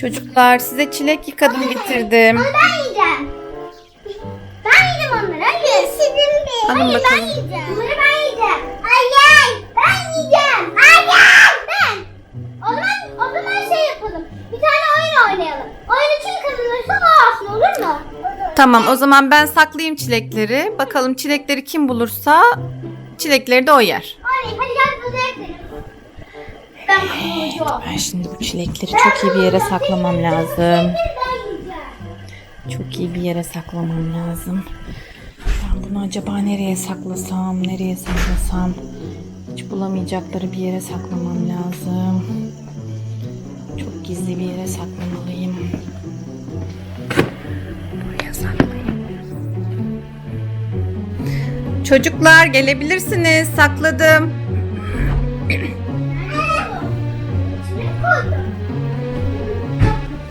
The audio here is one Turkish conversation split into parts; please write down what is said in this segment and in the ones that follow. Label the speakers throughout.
Speaker 1: Çocuklar size çilek yıkadım getirdim.
Speaker 2: Ben yiyeceğim. Ben yedim onları. Hayır. Sizin bir.
Speaker 1: Alın
Speaker 2: Hayır ben
Speaker 1: bakalım.
Speaker 2: yiyeceğim. Bunları ben yiyeceğim. Hayır. Ben yiyeceğim. Hayır. Ben. O zaman, o zaman şey yapalım. Bir tane oyun oynayalım. Oyunu kim kazanırsa o alsın olur mu?
Speaker 1: Tamam o zaman ben saklayayım çilekleri. Bakalım çilekleri kim bulursa çilekleri de o yer.
Speaker 2: Hadi hadi gel gidelim. Ben
Speaker 1: şimdi bu çilekleri çok iyi bir yere saklamam lazım. Çok iyi bir yere saklamam lazım. Ben bunu acaba nereye saklasam, nereye saklasam? Hiç bulamayacakları bir yere saklamam lazım. Çok gizli bir yere saklamalıyım. Çocuklar gelebilirsiniz. Sakladım.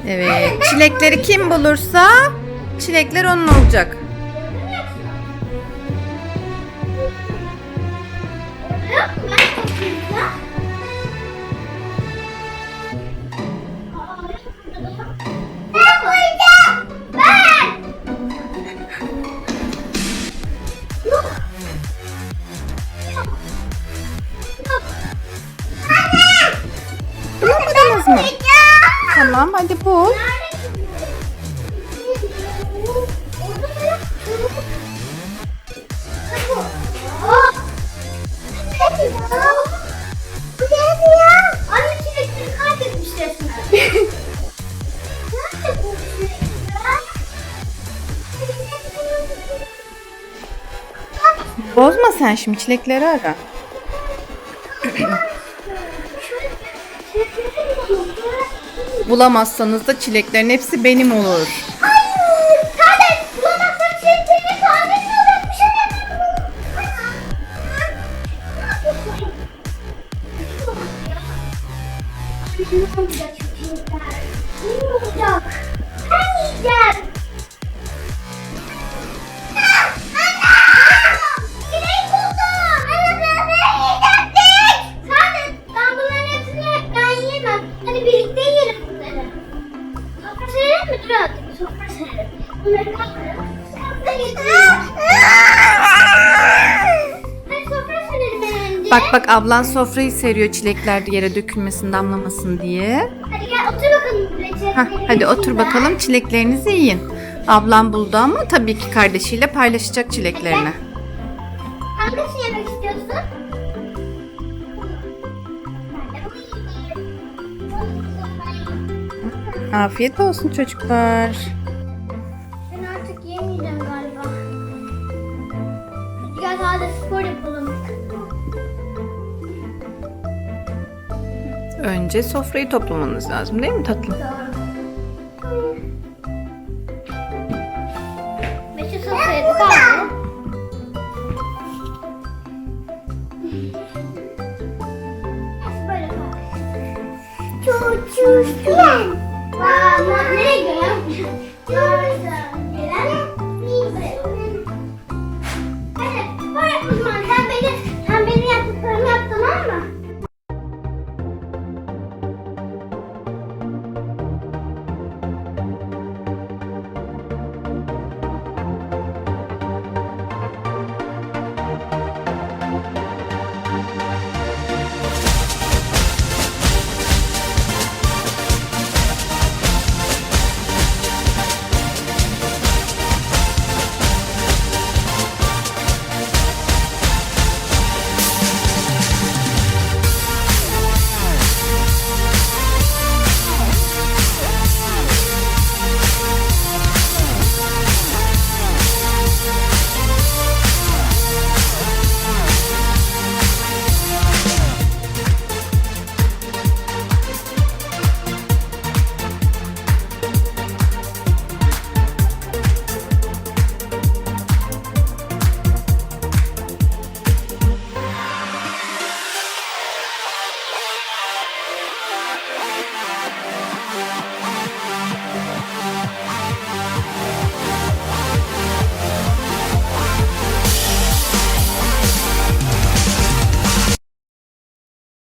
Speaker 1: Evet. Çilekleri kim bulursa çilekler onun olacak. Tamam hadi bul. Bozma sen şimdi çilekleri ara. Bulamazsanız da çileklerin hepsi benim olur.
Speaker 2: Hayır! Kardeş bulamazsak çileklerini kahve mi olacakmış Ne şu çilekler?
Speaker 1: Bak bak ablan sofrayı seriyor çilekler yere dökülmesin damlamasın diye.
Speaker 2: Hadi gel otur bakalım buraya.
Speaker 1: Hah, hadi otur bakalım çileklerinizi yiyin. Ablam buldu ama tabii ki kardeşiyle paylaşacak çileklerini.
Speaker 2: Hangisini yemek istiyorsun? Ben de bunu yiyeyim.
Speaker 1: Afiyet olsun çocuklar.
Speaker 2: Ben artık yemeyeceğim galiba. Hadi gel daha da spor yapalım.
Speaker 1: Önce sofrayı toplamanız lazım değil mi tatlım?
Speaker 2: Doğru. Beşi sofraya da kaldı. Böyle